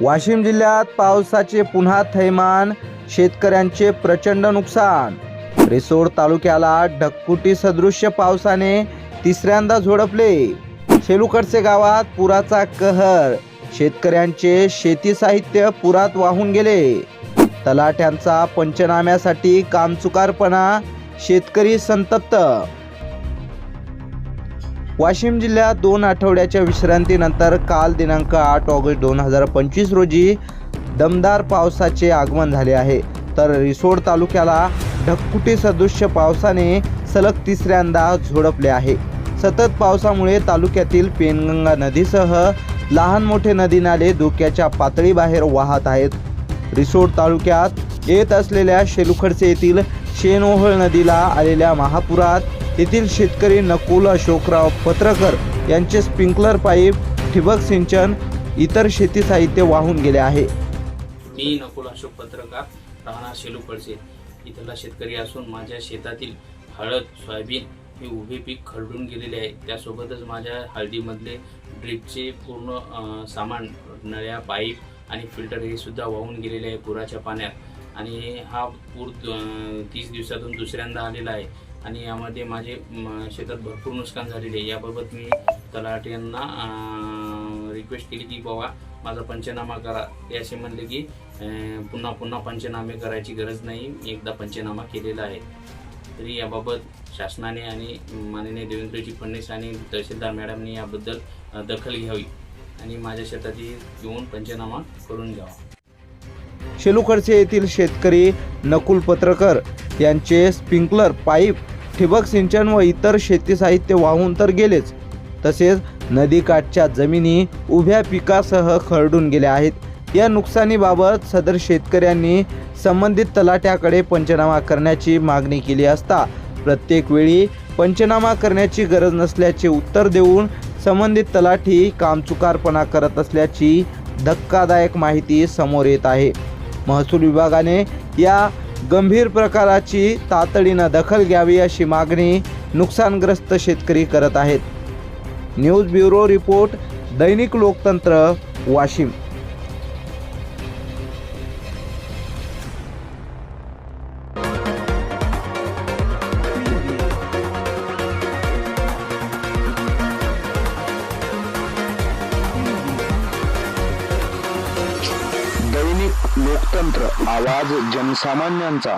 वाशिम जिल्ह्यात पावसाचे पुन्हा थैमान शेतकऱ्यांचे प्रचंड नुकसान. रिसोड तालुक्याला ढक्कुटी सदृश्य पावसाने तिसऱ्यांदा झोडपले. सेलुकडचे गावात पुराचा कहर. शेतकऱ्यांचे शेती साहित्य पुरात वाहून गेले. तलाट्यांचा पंचनाम्यासाठी कामचुकारपणा शेतकरी संतप्त. वाशिम जिल्ह्यात दोन आठवड्याच्या विश्रांतीनंतर काल दिनांक आठ ऑगस्ट दोन हजार पंचवीस रोजी दमदार पावसाचे आगमन झाले आहे. तर रिसोड तालुक्याला ढककुटी सदृश्य पावसाने सलग तिसऱ्यांदा झोडपले आहे. सतत पावसामुळे तालुक्यातील पेनगंगा नदीसह लहान मोठे नदी नाले धोक्याच्या पातळीबाहेर वाहत आहेत. रिसोड तालुक्यात येत असलेल्या शेलुखडसे येथील शेनओहळ नदीला आलेल्या महापुरात येथील शेतकरी नकुल अशोकराव पत्रकर यांचे स्प्रिंकलर पाईप ठिबक सिंचन इतर शेती साहित्य वाहून गेले आहे. मी नकुल अशोक पत्रकार राहणार शेलू पळसे इथला शेतकरी असून माझ्या शेतातील हळद सोयाबीन हे उभे पीक खरडून गेलेले आहे. त्यासोबतच माझ्या हळदीमधले ड्रिपचे पूर्ण सामान नळ्या पाईप आणि फिल्टर हे सुद्धा वाहून गेलेले आहे पुराच्या पाण्यात. आणि हा पूर तीस दिवसातून दुसऱ्यांदा आलेला आहे. आणि यामध्ये माझे म, शेतात भरपूर नुकसान झालेले आहे. याबाबत मी तलाट यांना रिक्वेस्ट केली की बाबा माझा पंचनामा करा. ते असे म्हणले की पुन्हा पुन्हा पंचनामे करायची गरज नाही. एकदा पंचनामा केलेला आहे. तरी याबाबत शासनाने आणि माननीय देवेंद्रजी फडणवीस आणि तहसीलदार मॅडमने याबद्दल दखल घ्यावी आणि माझ्या शेताची येऊन पंचनामा करून घ्यावा. शेलूखडसे येथील शेतकरी नकुल पत्रकर यांचे स्प्रिंकलर पाईप ठिबक सिंचन व इतर शेती साहित्य वाहून तर गेलेच. तसेच नदीकाठच्या जमिनी उभ्या पिकासह खरडून गेल्या आहेत. या नुकसानीबाबत सदर शेतकऱ्यांनी संबंधित तलाट्याकडे पंचनामा करण्याची मागणी केली असता प्रत्येक वेळी पंचनामा करण्याची गरज नसल्याचे उत्तर देऊन संबंधित तलाठी कामचुकारपणा करत असल्याची धक्कादायक माहिती समोर येत आहे. महसूल विभागाने या गंभीर प्रकाराची तातडीनं दखल घ्यावी अशी मागणी नुकसानग्रस्त शेतकरी करत आहेत. न्यूज ब्युरो रिपोर्ट दैनिक लोकतंत्र वाशिम. लोकतंत्र आवाज जनसामान्यांचा.